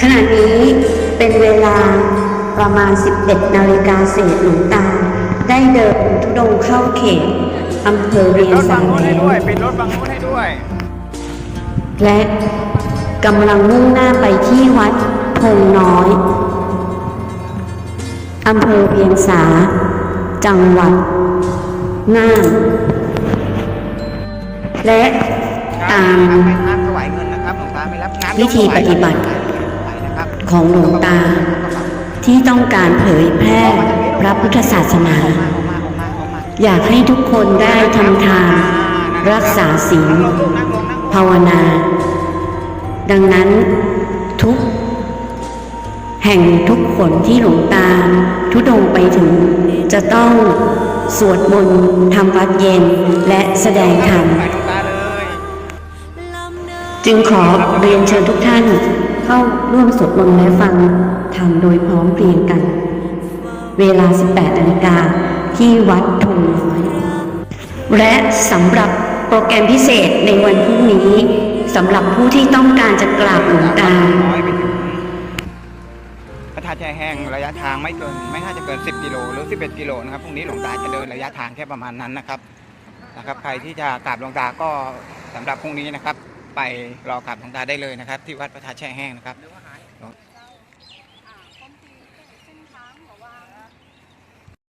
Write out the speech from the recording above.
ขณะนี้เป็นเวลาประมาณ 11 นาฬิกาเศษหลวงตา ได้เดินทุดงค์เข้าเขตอำเภอเวียงรถสาฝั่งนู้นแล้ให้วด้วยปิดรถฝั่งนู้นให้ด้วย และกำลังมุ่งหน้าไปที่วัดพงน้อยอำเภอเวียงสา จังหวัดน่านและตามไม่น้ำถวายเงินนะครับหลวงตาไม่รับน้ำวิธีปฏิบัตินะครับ ของหลวงตา ที่ต้องการเผยแพร่พระพุทธศาสนา อยากให้ทุกคนได้ทำทาน รักษาศีลภาวนา ดังนั้นทุกแห่งทุกคนที่หลวงตาทุดงไปถึง จะต้องสวดมนต์ทำวัดเย็นและแสดงธรรมจึงขอเรียนเชิญทุกท่าน เข้าร่วมสวดมนต์และฟังธรรมโดยพร้อมเพรียงกัน เวลา 18นาฬิกาที่วัดพงน้อย และสำหรับโปรแกรมพิเศษในวันพรุ่งนี้สำหรับผู้ที่ต้องการจะกราบหลวงตาน้อยไปถึงพระธาตุแช่แห้งระยะทางไม่เกินไม่น่าจะเกิน 10 กิโลหรือ 11 กิโลนะครับพรุ่งนี้หลวงตาจะเดินระยะทางแค่ประมาณนั้นนะครับนะครับ ใครที่จะกราบหลวงตาก็สำหรับพรุ่งนี้นะครับ ไปรอกราบหลวงตาได้เลยนะครับ ที่วัดพระธาตุแช่แห้งนะครับ